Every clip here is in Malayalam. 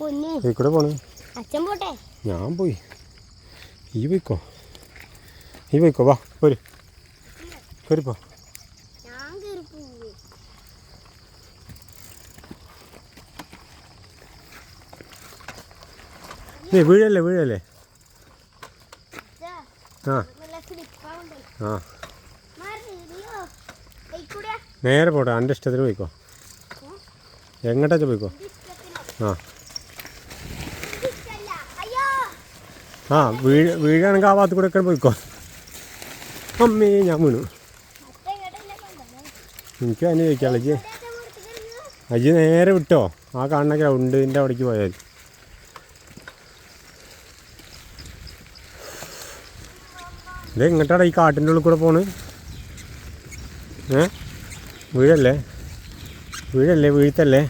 പൊന്നെ. ഈ കൂടെ പോണ്. അച്ഛൻ പോട്ടെ. ഞാൻ പോയി. ഈ പോയിക്കോ. ഈ പോയിക്കോ വാ പോര്. കയറിപ്പോ നീ വീഴല്ലേ വീഴല്ലേ? ആ. ആ. നേരെ പോട്ടെ എന്റെ ഇഷ്ടത്തിന് പോയിക്കോ. എങ്ങോട്ടാ പോയിക്കോ? ആ. ആ വീഴ വീഴാണെങ്കിൽ ആ ഭാഗത്ത് കൂടെ പോയിക്കോ. അമ്മേ ഞാൻ വീണു. എനിക്ക് അതിന് ചോദിക്കാം കൊടുത്തിരുന്നു അജ്ജ് നേരെ വിട്ടോ. ആ കാണുന്ന ഗ്രൗണ്ടിന്റെ അവിടേക്ക് പോയാൽ. ഇത് എങ്ങോട്ടാടാ ഈ കാട്ടിന്റെ ഉള്ളിൽ കൂടെ പോണ്? ഏ? വീഴല്ലേ? വീഴല്ലേ വീഴ്ത്തല്ലേ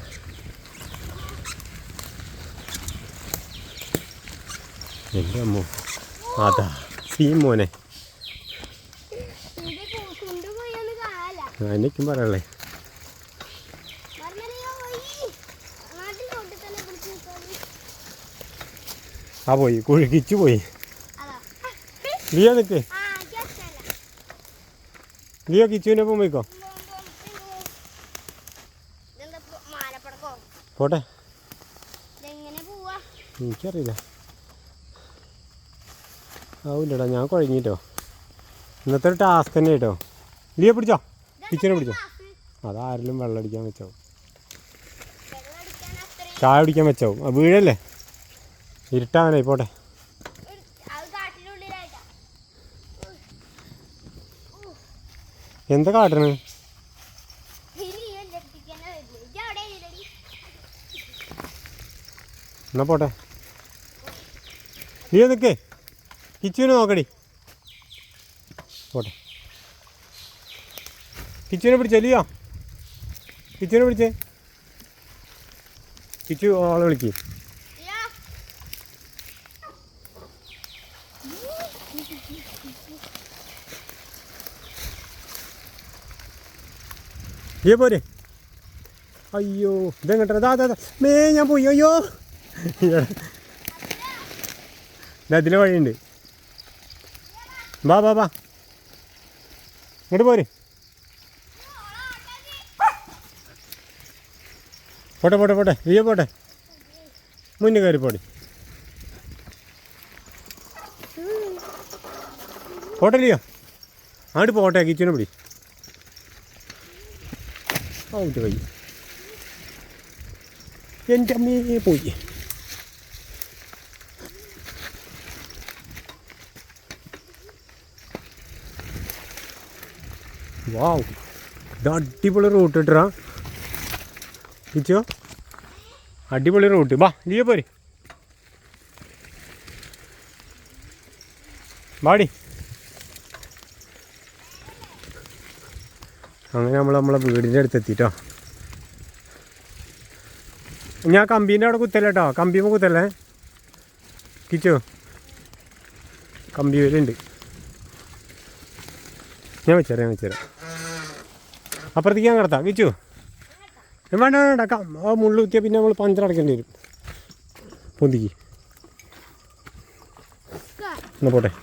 എന്റെ അമ്മോ. അതാ സീ മോനെ. എനിക്കും പറയല്ലേ ആ പോയി. കുഴുകിച്ചു പോയി. ലിയോ നിൽക്ക് ലിയോ കിച്ചുവിന്റെ പോയിക്കോ. പോട്ടെ. എനിക്കറിയില്ല. ആവില്ലടാ ഞാൻ കുഴങ്ങിട്ടോ ഇന്നത്തെ ഒരു ടാസ്ക് തന്നെ കേട്ടോ. ഇല്ലേ പിടിച്ചോ? കിച്ചനെ പിടിച്ചോ? അതാരെങ്കിലും വെള്ളം അടിക്കാൻ വെച്ചോ വെള്ളമടിക്കാൻ അത്രയും ചായ കുടിക്കാൻ വെച്ചോ വീഴല്ലേ? ഇരുട്ടാവനായി പോട്ടെ. എന്താ കാട്ടണ്? എന്നാ പോട്ടെ. നീ നിൽക്കേ കിച്ചുവിനെ നോക്കടി. പോട്ടെ. കിച്ചുവിനെ പിടിച്ച് ലിയോ കിച്ചുവിനെ പിടിച്ചേ. കിച്ചു ആളെ വിളിക്ക്. ഈ പോരെ. അയ്യോ ഇതെങ്ങട്ടെ? ദാ ദാ. മേ ഞാൻ പോയി. അയ്യോ. ഇതിലെ വഴിയുണ്ട്. വാ വാ വാ. ഇങ്ങോട്ട് പോര്. പോട്ടെ പോട്ടെ പോട്ടെ. ഇയ്യോ പോട്ടെ. മുന്നിൽ കയറി പോടി പോട്ടെ ലിയോ. അങ്ങോട്ട് പോട്ടെ കിച്ചനെ പിടി. ഔട്ട് പോയി എന്റെ അമ്മയെ പോയി. വാവ് ഇത് അടിപൊളി റൂട്ട് ഇട്ടാ കിച്ചോ? അടിപൊളി റൂട്ട് വാ ലിയ പോരെ. വാടി. അങ്ങനെ നമ്മൾ നമ്മളെ വീടിന്റെ അടുത്ത് എത്തിട്ടോ ഞാൻ കമ്പീന്റെ അവിടെ കുത്തല്ലേ കേട്ടോ കമ്പിയുമ്പോൾ കുത്തല്ലേ? കിച്ചോ? കമ്പി വരുന്നുണ്ട് ഞാൻ വെച്ചേരാം ഞാൻ വെച്ചേരാം. അപ്പുറത്തേക്ക് ഞാൻ കിടത്താം. കിച്ചു. വേണ്ട വേണ്ട ആ മുള്ളു കുത്തിയാൽ പിന്നെ നമ്മൾ പഞ്ചർ അടയ്ക്കേണ്ടി വരും. പൊന്തിക്ക്. എന്നാ പോട്ടെ.